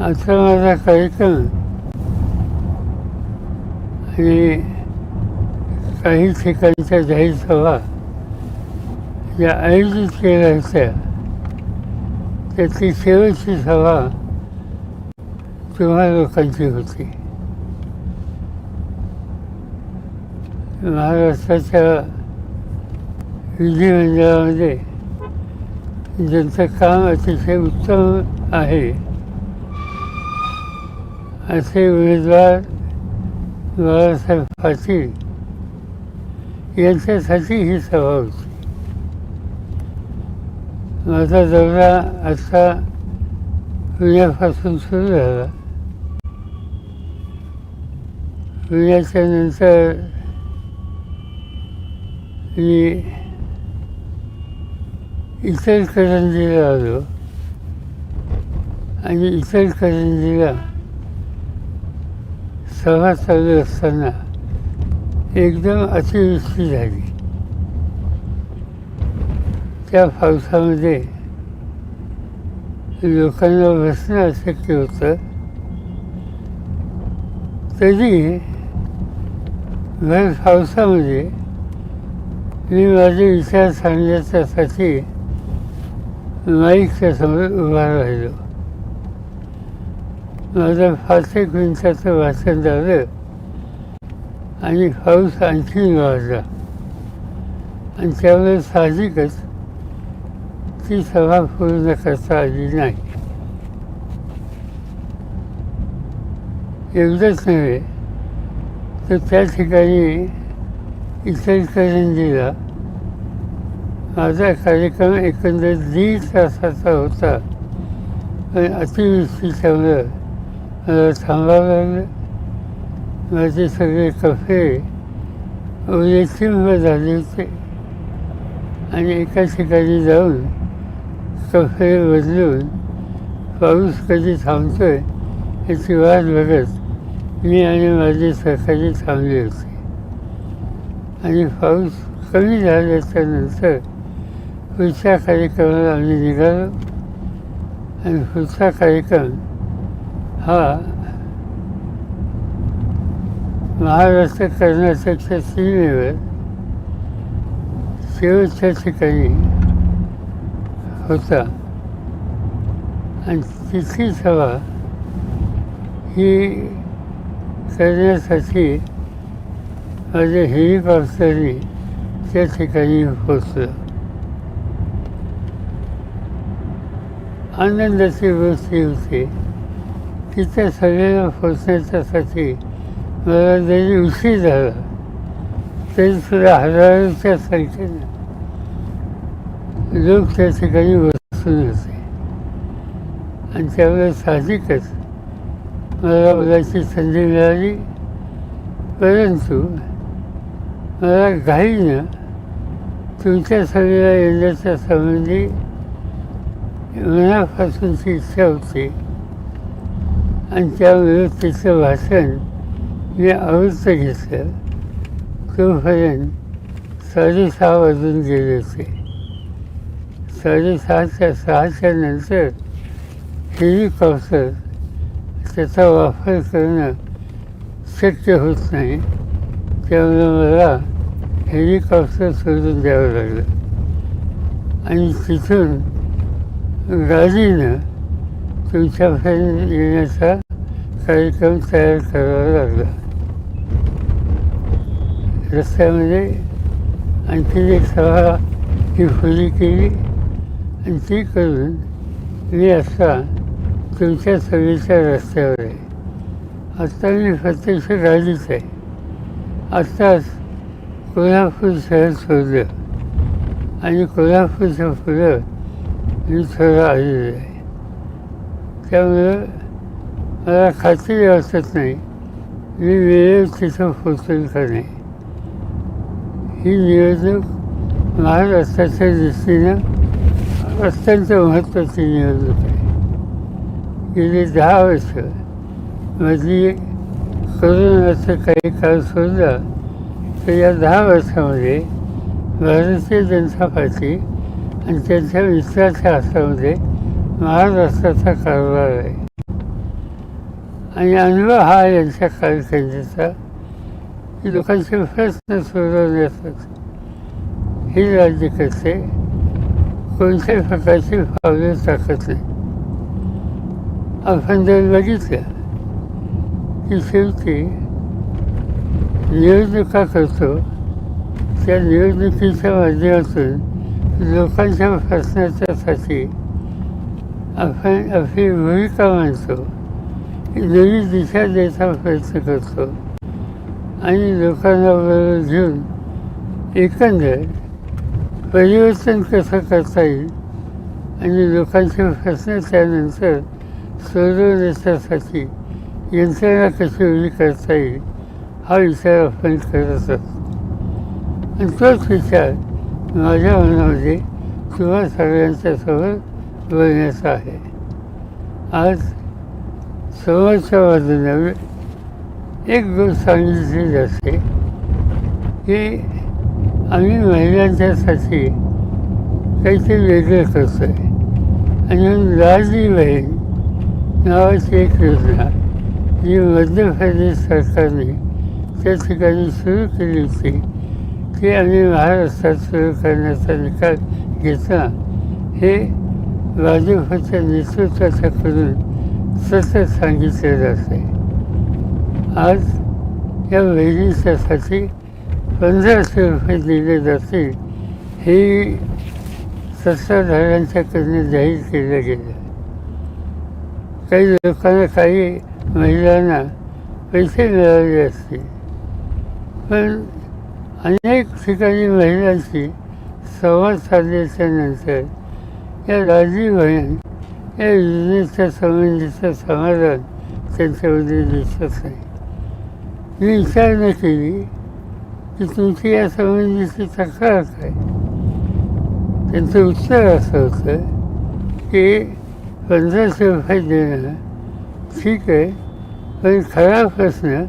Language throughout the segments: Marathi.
असं माझा कार्यक्रम आणि काही ठिकाणच्या जाहीर सभा ज्या आयोजित केल्या होत्या त्याची शेवटची सभा तेव्हा लोकांची होती. महाराष्ट्राच्या विधिमंडळामध्ये ज्यांचं काम अतिशय उत्तम आहे असे उमेदवार बाळासाहेब पाटील यांच्यासाठी ही सभा होती. माझा दौरा आता पुण्यापासून सुरू झाला. पुण्याच्या नंतर मी इचलकरंजीला आलो. आणि इचलकरंजीला सभा चालू असताना एकदम अतिवृष्टी झाली. त्या पावसामध्ये लोकांना बसणं अशक्य होतं. तरी भर पावसामध्ये मी माझे विचार सांगण्याच्यासाठी माईकच्या समोर उभा राहिलो. माझं फारसे एक वाचन झालं. आणि पाऊस आणखी वाढला आणि त्यामुळे साहजिकच ती सभा पूर्ण करता आली नाही. एवढंच नव्हे तर त्या ठिकाणी इचलकरंजीला माझा कार्यक्रम एकंदर दीड तासाचा होता. पण अतिवृष्टीच्यामुळं मला थांबावं. लागलं माझे सगळे कफे ओलेचिंब झाले होते आणि एका ठिकाणी जाऊन कफे बदलून पाऊस कधी थांबतो आहे याची वाट बघत मी आणि माझे सहकारी थांबले होते. आणि पाऊस कमी झाल्याच्यानंतर पुढच्या कार्यक्रमाला आम्ही निघालो. आणि पुढचा कार्यक्रम हा. महाराष्ट्र कर्नाटकच्या सीमेवर शेवटच्या ठिकाणी होता. आणि तिथली सभा ही करण्यासाठी माझ्या हेलिकॉप्टरने त्या ठिकाणी पोचलं आनंदाची गोष्टी होती. की सगळ्यांना पोचण्याच्यासाठी मला जरी उशीर झाला. तरी सुद्धा हजारोच्या संख्येनं लोक त्या ठिकाणी बसून होते. आणि त्यामुळे साहजिकच मला बोलायची संधी मिळाली. परंतु मला घाईनं तुमच्या सभेला येण्याच्या संबंधी मनापासूनची इच्छा होती. आणि त्यामुळे तिचं भाषण मी आवृत्त घेतलं तोपर्यंत साडेसहा वाजून गेले होते. साडेसहाच्या सहाच्या नंतर हेलिकॉप्टर त्याचा वापर करणं शक्य होत नाही. त्यामुळे मला हेलिकॉप्टर सोडून द्यावं लागलं. आणि तिथून गाडीनं तुमच्यापर्यंत येण्याचा कार्यक्रम तयार करावा लागला. रस्त्यामध्ये आणखी एक सभा ही खुली केली आणि ती करून मी आता तुमच्या सभेच्या रस्त्यावर आहे. आत्ता मी प्रत्यक्ष गाडीच आहे. आत्ताच कोल्हापूर शहर सोडलं आणि कोल्हापूरच्या पुढं मी थोडं आलेलं आहे. त्यामुळं मला खात्री वाटत नाही. मी वेळेत तिथं पोचेल का नाही? ही निवडणूक महाराष्ट्राच्या दृष्टीनं अत्यंत महत्त्वाची निवडणूक आहे. गेली दहा वर्ष मधली करोनाचं काही काळ सोडला तर या दहा वर्षामध्ये भारतीय जनता पार्टी आणि त्यांच्या मित्राच्या हातामध्ये महाराष्ट्राचा कारभार आहे आणि अनुभव हा यांच्या कारकिर्दीचा की? लोकांचे प्रश्न सोडवण्यासाठी हे राज्य करते कोणत्याही प्रकारची पावले टाकत नाही आपण जर बघितलं की शेवटी निवडणुका करतो त्या निवडणुकीच्या माध्यमातून लोकांच्या प्रश्नाच्यासाठी आपण आपली भूमिका मानतो नवी दिशा द्यायचा प्रयत्न करतो. आणि लोकांना बरोबर घेऊन एकंदर परिवर्तन कसं करता येईल आणि लोकांचे प्रश्न त्यानंतर सोडवण्याच्यासाठी यंत्रणा कशी उभी करता येईल हा विचार आपण करत असतो. आणि तोच विचार माझ्या मनामध्ये किंवा सगळ्यांच्यासोबत बनण्याचा आहे. आज समोरच्या बाजूने एक गोष्ट सांगितली जाते की आम्ही महिलांच्यासाठी काहीतरी वेगळं करतो आहे आणि म्हणून लाडली बहीण नावाची एक योजना जी मध्य प्रदेश सरकारने त्या ठिकाणी सुरू केली होती ती आम्ही महाराष्ट्रात सुरू करण्याचा निकाल घेतला. हे भाजपच्या नेतृत्वाच्याकडून सतत सांगितले जाते. आज या बहिणीच्यासाठी पंधराशे रुपये दिले जातील हे सत्ताधाऱ्यांच्याकडनं जाहीर केलं गेलं. काही लोकांना काही महिलांना पैसे मिळाले असतील. पण अनेक ठिकाणी महिलांशी संवाद साधल्याच्या नंतर या राजी बहीण या योजनेच्या संबंधीचं समाधान त्यांच्यामध्ये दिसत नाही मी विचारणा केली की तुमची या संबंधीची तक्रार काय? त्यांचं उत्तर असं होतं की पंधराशे रुपये देणं ठीक आहे पण खरा प्रश्न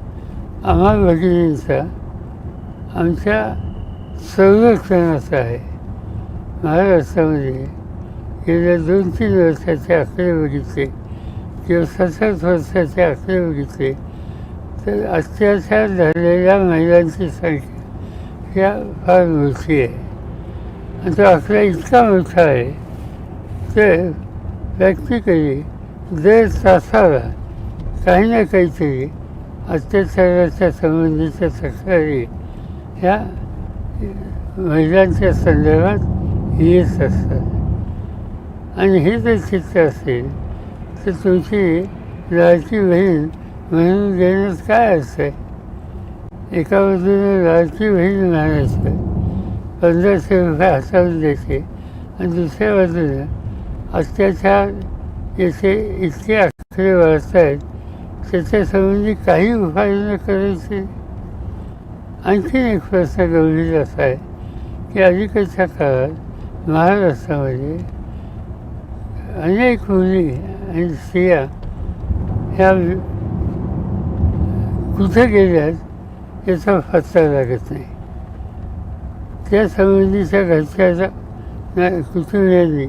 आम्हा भगिनींचा आमच्या संरक्षणाचा आहे. महाराष्ट्रामध्ये गेल्या दोन तीन वर्षाचे आकडेवारीचे किंवा सतत वर्षाचे आकडेवारीचे तर अत्याचार झालेल्या महिलांची संख्या या फार मोठी आहे. आणि तो आकडा इतका मोठा आहे तर प्रॅक्टिकली दर तासाला काही ना काहीतरी अत्याचाराच्या संबंधीच्या तक्रारी ह्या महिलांच्या संदर्भात येत असतात. आणि हे जर चित्र असेल तर तुमची लाडकी बहीण म्हणून देण्यात काय असतं? एका बाजूने लाडकी बहीण म्हणायचं पंधराशे रुपये हाताळून द्यायचे आणि दुसऱ्या बाजूने अत्याचार याचे इतके आकडे वाढत आहेत त्याच्यासंबंधी काही उपाययोजना करायची? आणखीन एक प्रश्न गंभीर असा आहे की अलीकडच्या काळात महाराष्ट्रामध्ये अनेक मुली आणि स्त्रिया ह्या कुठे गेल्यात याचा पत्ता लागत नाही त्या संबंधीच्या घरच्याचा कुटुंबियांनी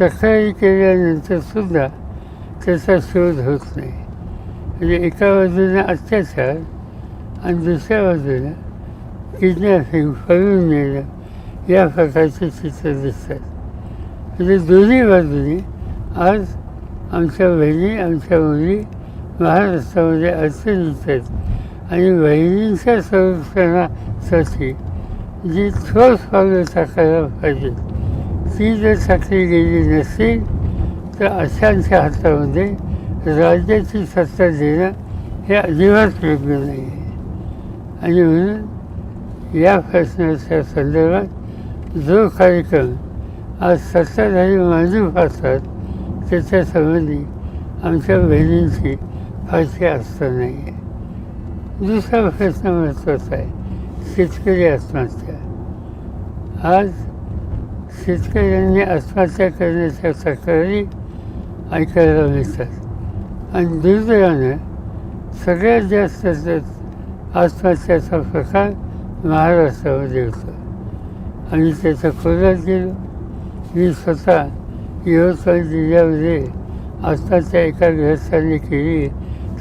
तक्रारी केल्यानंतर सुद्धा त्याचा शोध होत नाही म्हणजे एका बाजूने अत्याचार आणि दुसऱ्या बाजूला किडनॅपिंग पळून नेणं या प्रकारचे चित्र दिसतात म्हणजे दोन्ही बाजूनी आज आमच्या बहिणी आमच्या मुली महाराष्ट्रामध्ये अडचणीत आहेत आणि बहिणींच्या संरक्षणासाठी जी ठोस पावलं टाकायला पाहिजे ती जर टाकली गेली नसेल तर अशांच्या हातामध्ये राज्याची सत्ता देणं हे अजिबात योग्य नाही. आहे आणि म्हणून या प्रश्नाच्या संदर्भात जो कार्यक्रम आज सत्ताधारी मांडू त्याच्या त्याच्यासंबंधी आमच्या बहिणींची फारशी आस्था नाही आहे दुसरा प्रश्न महत्त्वाचा आहे शेतकरी आत्महत्या. आज शेतकऱ्यांनी आत्महत्या करण्याच्या तक्रारी ऐकायला मिळतात. आणि दुर्दैवानं सगळ्यात जास्त आत्महत्याचा प्रकार महाराष्ट्रामध्ये होतो. आणि त्याचा खोलात गेलो. मी स्वतः यवतमाळ जिल्ह्यामध्ये आत्महत्या एका गृहस्थाने केली.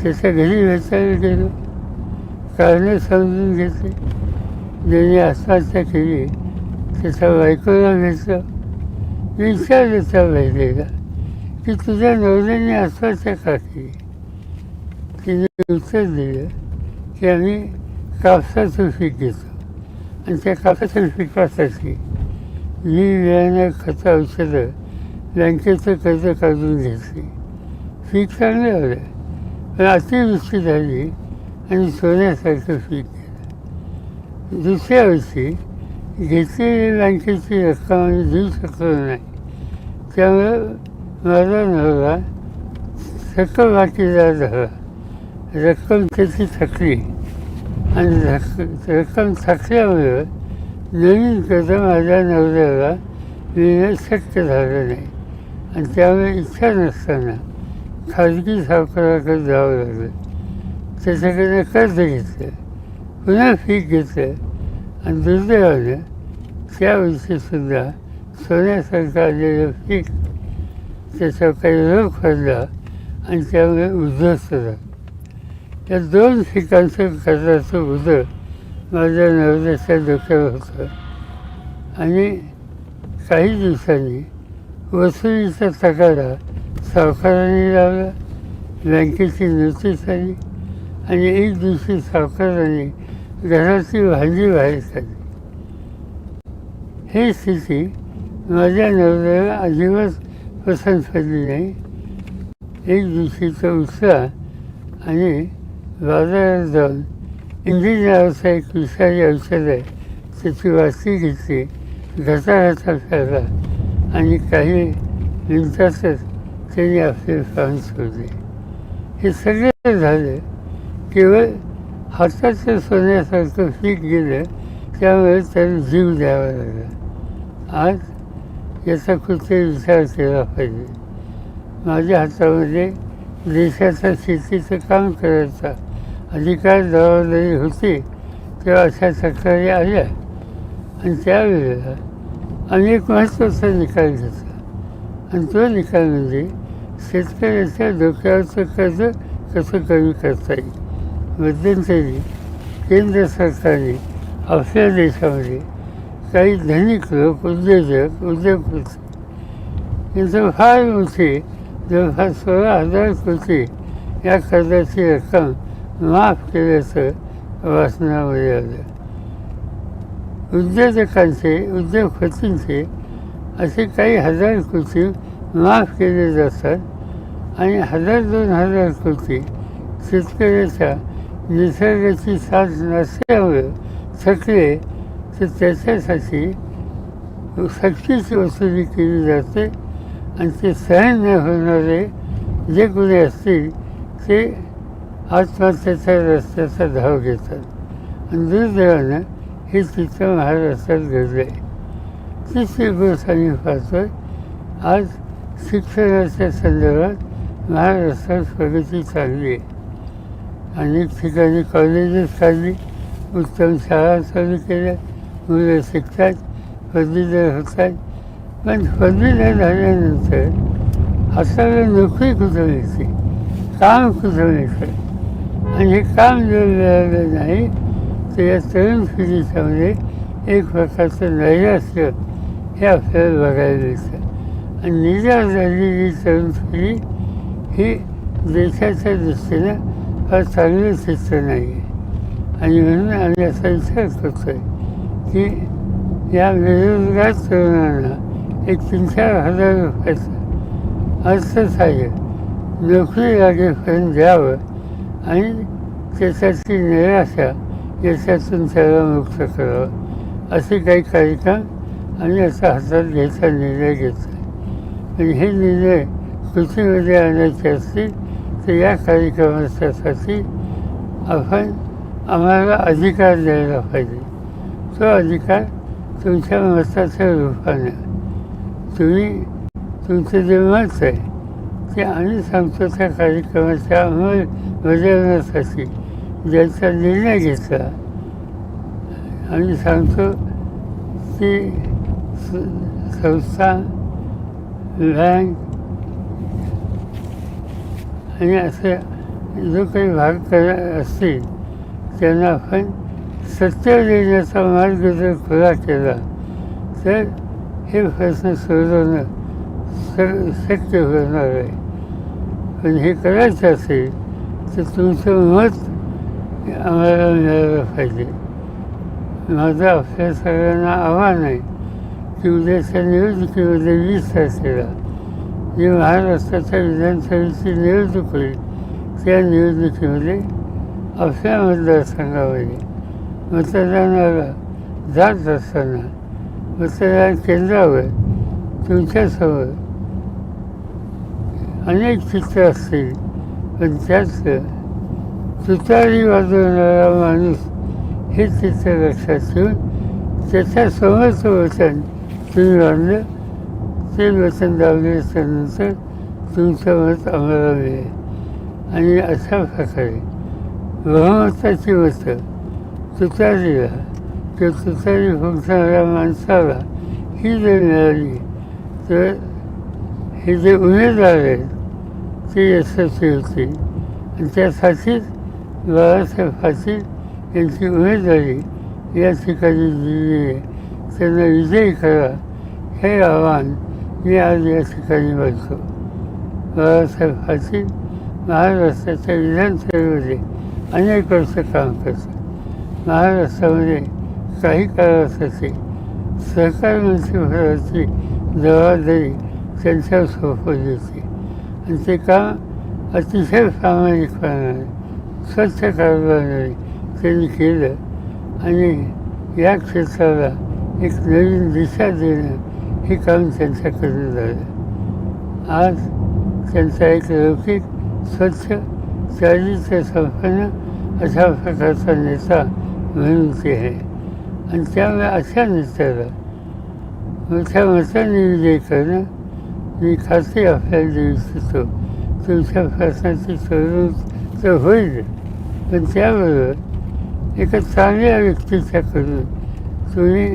त्याच्या घरी भेटायला गेलो कारणं समजून घेतली. ज्याने आत्महत्या केली त्याच्या बायकोला भेटलं मी विचारलं त्या बहिणीला की तुझ्या नवऱ्याने आत्महत्या का केली? तिने उत्तर दिलं की आम्ही कापसाचं पीक घेतो. आणि त्या कापसाचं पीक वाचायची मी वेळानं खतं औषधं बँकेचं कर्ज काढून घेतली. पीक चांगलं आलं. पण अतिवृष्टी झाली आणि सोन्यासारखं पीक गेलं. दुसऱ्या वर्षी घेतलेली बँकेची रक्कम आम्ही देऊ शकलो नाही. त्यामुळं माझा नवरा सकल बाकीदार झाला रक्कम त्याची थकली. आणि रक्कम थकल्यामुळं नवीन कर्ज माझ्या नवऱ्याला मिळणं शक्य झालं नाही. आणि त्यामुळे इच्छा नसताना खाजगी सावकाराकडे जावं लागलं. त्याच्याकडनं कर्ज घेतलं पुन्हा फी घेतलं आणि दुर्दैवानं त्याविषयीसुद्धा सोन्यासारखं आलेलं पीक त्याचा काही रोग पडला आणि त्यामुळे उद्ध्वस्त झालं. या दोन पिकांचं कर्जाचं उदर माझ्या नवऱ्याच्या डोक्यावर होतं. आणि काही दिवसांनी वसुलीचा तगारा सावकाराने लावला बँकेची नोटीस आली आणि एक दिवशी सावकाराने घराची भांडी बाहेर काढली. ही स्थिती माझ्या नवऱ्याला अजिबात पसंत पडली नाही. एक दिवशीचा उत्साह आणि बाजारात जाऊन इंग्रजी नावाचा एक विषारी औषध आहे त्याची वाचती घेतली घसा प्याला आणि काही दिवसातच त्यांनी आपले प्राण सोडले हे सगळं झालं केवळ हाताचं सोन्यासारखं पीक गेलं त्यामुळे त्याला जीव द्यावा लागला आज याचा कुठे विचार केला पाहिजे माझ्या हातामध्ये देशाचा शेतीचं काम करायचा अधिकार जबाबदारी होती तेव्हा अशा तक्रारी आल्या आणि त्यावेळेला अनेक महत्त्वाचा निकाल घेतला. आणि तो निकाल म्हणजे शेतकऱ्याच्या डोक्यावरचं कर्ज कसं कमी करता येईल? मध्यंतरी केंद्र सरकारने आपल्या देशामध्ये काही धनिक लोक उद्योजक उद्योगपती यांचं फार मोठी जवळपास सोळा हजार कोटी या कर्जाची रक्कम माफ केल्याचं वाचनामध्ये आलं उद्योजकांचे उद्योगपतींचे असे काही हजार कृती माफ केले जातात आणि हजार दोन हजार कृती शेतकऱ्याच्या निसर्गाची साथ नसल्यामुळं थकले तर त्याच्यासाठी सक्तीची वसुली केली जाते आणि ते सहन न होणारे जे गुन्हे असतील ते आत्महत्येच्या रस्त्याचा धाव घेतात. आणि दुर्दैवानं हे चित्र महाराष्ट्रात घडलं आहे तिसरी गोष्ट आम्ही पाहतोय आज शिक्षणाच्या संदर्भात महाराष्ट्रात प्रगती चालली आहे अनेक ठिकाणी कॉलेजेस चालली उत्तम शाळा चालू केल्या मुलं शिकतात पदवीधर होतात. पण पदवीधर झाल्यानंतर आपल्याला नोकरी कुठं मिळते? काम कुठं मिळतं? आणि हे काम जर मिळालं नाही तर या तरुण पिढीच्यामध्ये एक प्रकारचं नैराश्य हे आपल्याला बघायला मिळतं. आणि निराश झालेली तरुण पिढी ही देशाच्या दृष्टीनं फार चांगलं चित्र नाही. आहे आणि म्हणून आम्ही असा विचार करतो आहे की या बेरोजगार तरुणांना एक तीन चार हजार रुपयाचं अर्थसहाय्य नोकरी लागेपर्यंत द्यावं. आणि त्याच्याची निराशा याच्यातून त्याला मुक्त करावं असे काही कार्यक्रम आम्ही असा हातात घ्यायचा निर्णय घेतला आणि हे निर्णय कृतीमध्ये आणायचे असतील तर या कार्यक्रमाच्यासाठी आपण आम्हाला अधिकार द्यायला पाहिजे. तो अधिकार तुमच्या मताच्या रूपाने. तुम्ही तुमचं जे मत आहे ते आम्ही सांगतो त्या कार्यक्रमाच्या अंमलबजावण्यासाठी ज्याचा निर्णय घेतला आम्ही सांगतो की संस्था बँक आणि असे जो काही भाग कर असतील त्यांना आपण सत्य देण्याचा मार्ग जर खुला केला तर हे प्रश्न सोडवणं सर शक्य होणार आहे. पण हे करायचं असेल तर तुमचं मत आम्हाला मिळालं पाहिजे. माझं आपल्या सगळ्यांना आव्हान आहे की उद्याच्या निवडणुकीमध्ये वीस तारखेला जी महाराष्ट्राच्या विधानसभेची निवडणूक होईल त्या निवडणुकीमध्ये आपल्या मतदारसंघामध्ये मतदानाला जात असताना मतदान केंद्रावर तुमच्यासमोर अनेक चित्र असतील पण त्यातलं तुतारी वाजवणारा माणूस हे चित्र लक्षात ठेवून त्याच्यासमोरचं वचन तुम्ही मानलं ते वचन लावल्याच्यानंतर तुमचं मत आम्हाला मिळेल. आणि अशा प्रकारे बहुमताची मतं तुतारीला किंवा तुतारी फुंकणाऱ्या माणसाला ही जर मिळाली तर हे जे उमेदवार आहेत ते यशस्वी होतील आणि त्यासाठीच बाळासाहेब पाटील यांची उमेदवारी या ठिकाणी दिली आहे. त्यांना विजयी करा. हे आव्हान मी आज या ठिकाणी मानतो. बाळासाहेब पाटील महाराष्ट्राच्या विधानसभेमध्ये अनेक वर्ष काम करतात. महाराष्ट्रामध्ये काही काळासाठी सहकार मंत्रिपदाची जबाबदारी त्यांच्यावर सोपवली होती आणि ते काम अतिशय प्रामाणिकपणाने स्वच्छ कारभाराने त्यांनी केलं. आणि या क्षेत्राला एक नवीन दिशा देणं हे काम त्यांच्याकडून झालं. आज त्यांचा एक लौकिक स्वच्छ चारित्र्य संपन्न अशा प्रकारचा नेता म्हणून ते आहे. आणि त्यामुळे अशा नेत्याला मोठ्या मताने विजय करणं मी खात्री आपल्याला देऊ इच्छितो तुमच्या प्रश्नाची सोडवणूक तर होईल पण त्याबरोबर एका चांगल्या व्यक्तीच्याकडून तुम्ही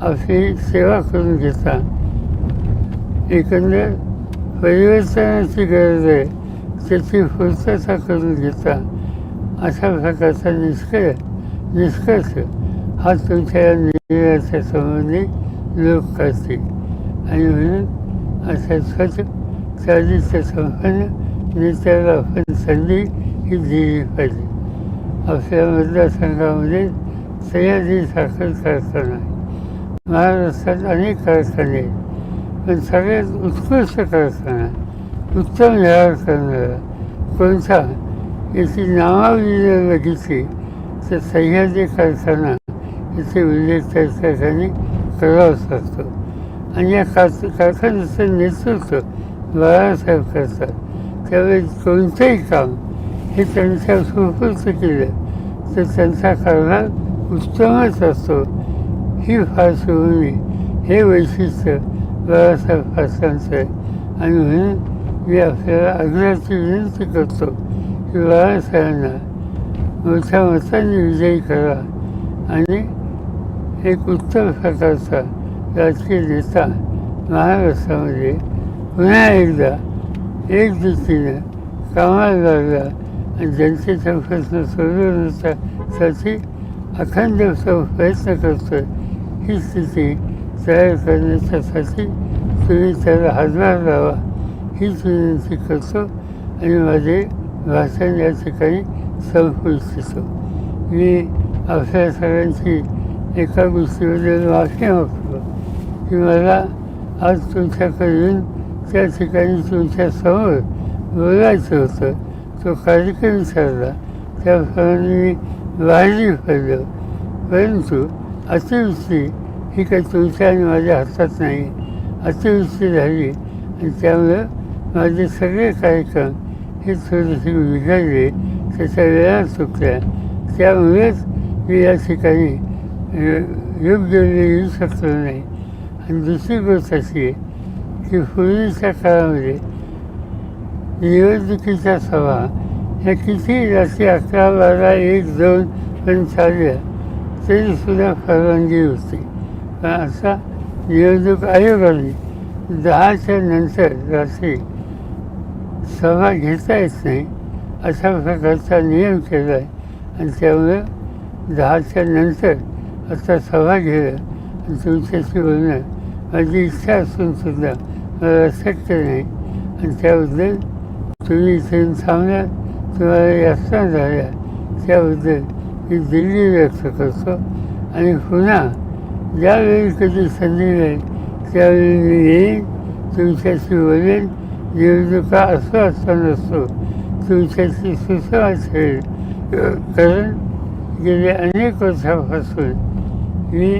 आपली सेवा करून घेता. एकंदर परिवर्तनाची गरज आहे. त्याची पूर्तता करून घेता अशा प्रकारचा निष्कर्ष निष्कर्ष हा तुमच्या या निर्णयाच्या संबंधी लोक करतील आणि म्हणून असा स्वच्छ चालीच्या संपन्न नेत्याला आपण संधी ही दिली पाहिजे. आपल्या मतदारसंघामध्ये सह्याद्री साखर कारखाना महाराष्ट्रात अनेक कारखाने आहेत. पण सगळ्यात उत्कृष्ट कारखाना उत्तम व्यवहार करणारा कोणता? याची नावावली जर बघितली तर सह्याद्री कारखाना याचे उल्लेख त्या ठिकाणी करावाच आणि या कार कारखान्याचं नेतृत्व बाळासाहेब करतात त्यावेळी कोणतंही काम हे त्यांच्या सुपूर्त केलं तर त्यांचा कारभार उत्तमच असतो. ही फार पार्श्वभूमी हे वैशिष्ट्य बाळासाहेब पाटलांचं आहे. आणि म्हणून मी आपल्याला आग्रहाची विनंती करतो की बाळासाहेबांना मोठ्या मताने विजयी करा आणि एक उत्तम प्रकारचा राजकीय नेता महाराष्ट्रामध्ये पुन्हा एकदा एक दृष्टीनं कामाला लागला आणि जनतेचा प्रश्न सोडवण्यासाठी अखंड प्रयत्न करतो ही स्थिती तयार करण्याच्यासाठी तुम्ही त्याला हातभार लावा. हीच विनंती करतो आणि माझे भाषण या ठिकाणी संपू इच्छितो मी आपल्या सगळ्यांची एका गोष्टीबद्दल माफी होतं. की मला आज तुमच्याकडून त्या ठिकाणी तुमच्यासमोर बोलायचं होतं. तो कार्यक्रम ठरला. त्याप्रमाणे मी बाहेरही पडलो परंतु अतिवृष्टी ही काही तुमच्या आणि माझ्या हातात नाही. अतिवृष्टी झाली आणि त्यामुळं माझे सगळे कार्यक्रम हे थोडेसे बिघडले. त्याच्या वेळा चुकल्या. त्यामुळेच मी या ठिकाणी योग्य येऊ शकलं नाही आणि दुसरी गोष्ट अशी आहे की पूर्वीच्या काळामध्ये निवडणुकीच्या सभा ह्या किती रात्री अकरा बारा एक दोन पण चालल्या तरीसुद्धा परवानगी होती पण आता निवडणूक आयोगाने दहाच्या नंतर रात्री सभा घेता येत नाही अशा प्रकारचा नियम केला आहे आणि त्यामुळं दहाच्या नंतर आता सभा घेणं आणि तुमच्याशी बोलणं माझी इच्छा असून सुद्धा मला शक्य नाही. आणि त्याबद्दल तुम्ही इथे येऊन थांबल्या तुम्हाला यातना झाल्या त्याबद्दल मी दिल्ली व्यक्त करतो. आणि पुन्हा ज्यावेळी कधी संधी नाही त्यावेळी मी येईन. तुमच्याशी बोलेन निवडणुका असो असा नसतो तुमच्याशी सुसंवाद ठेवेल कारण गेल्या अनेक वर्षापासून मी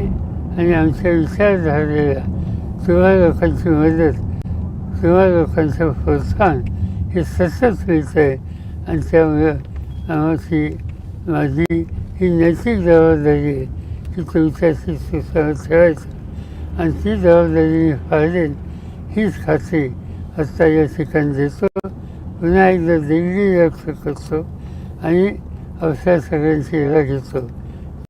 आणि आमच्या विचारधारेला किंवा लोकांची मदत किंवा लोकांचं प्रोत्साहन हे सतत मिळतं आहे आणि त्यामुळं आम्हाची माझी ही नैतिक जबाबदारी आहे की तुमच्याशी सुसंवाद ठेवायचं. आणि ती जबाबदारी मी हीच खात्री आत्ता या ठिकाणी देतो. पुन्हा एकदा दिल्ली व्यक्त करतो आणि अवसर सगळ्यांची याला घेतो.